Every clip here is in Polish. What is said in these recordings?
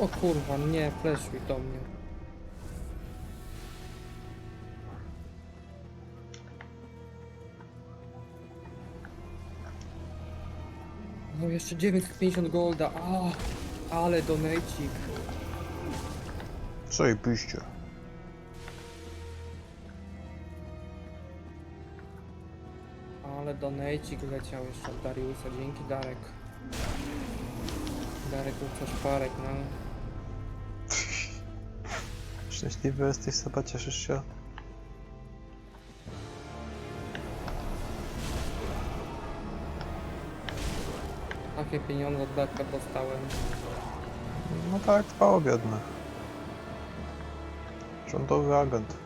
O kurwa, nie, fleszuj do mnie. No jeszcze 950 golda, a, ale donajcik. Co i piście. Ale donajcik leciał jeszcze od Dariusa, dzięki Darek. Darek Łukasz Parek, no. Szczęśliwy jesteś, Seba, cieszysz się? Takie pieniądze od Darka dostałem. No tak, trwało biedne. Rządowy agent.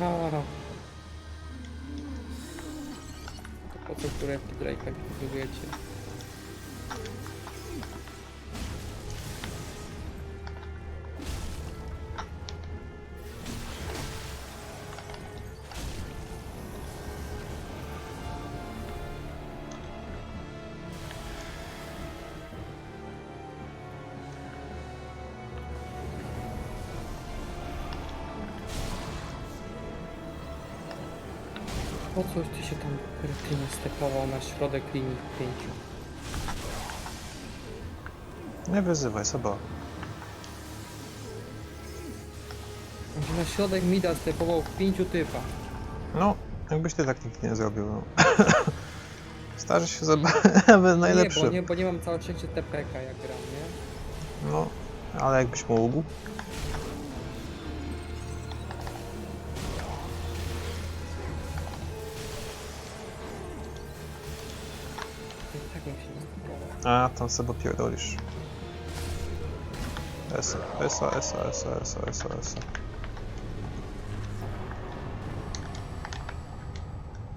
No. To po co kurewki Drake'a budujecie? Po coś ty się tam kretynie stepował na środek linii w pięciu? Nie wyzywaj, Seba. On się na środek mida stepował w pięciu typa. No, jakbyś ty tak nikt nie zrobił, no. Starzy się nawet najlepszy. Nie, bo nie, bo nie mam całe szczęście TPK jak gram, nie? No, ale jakbyś mógł. A, tam Seba pierdolisz. Esa, esa, esa, esa, esa, esa, esa.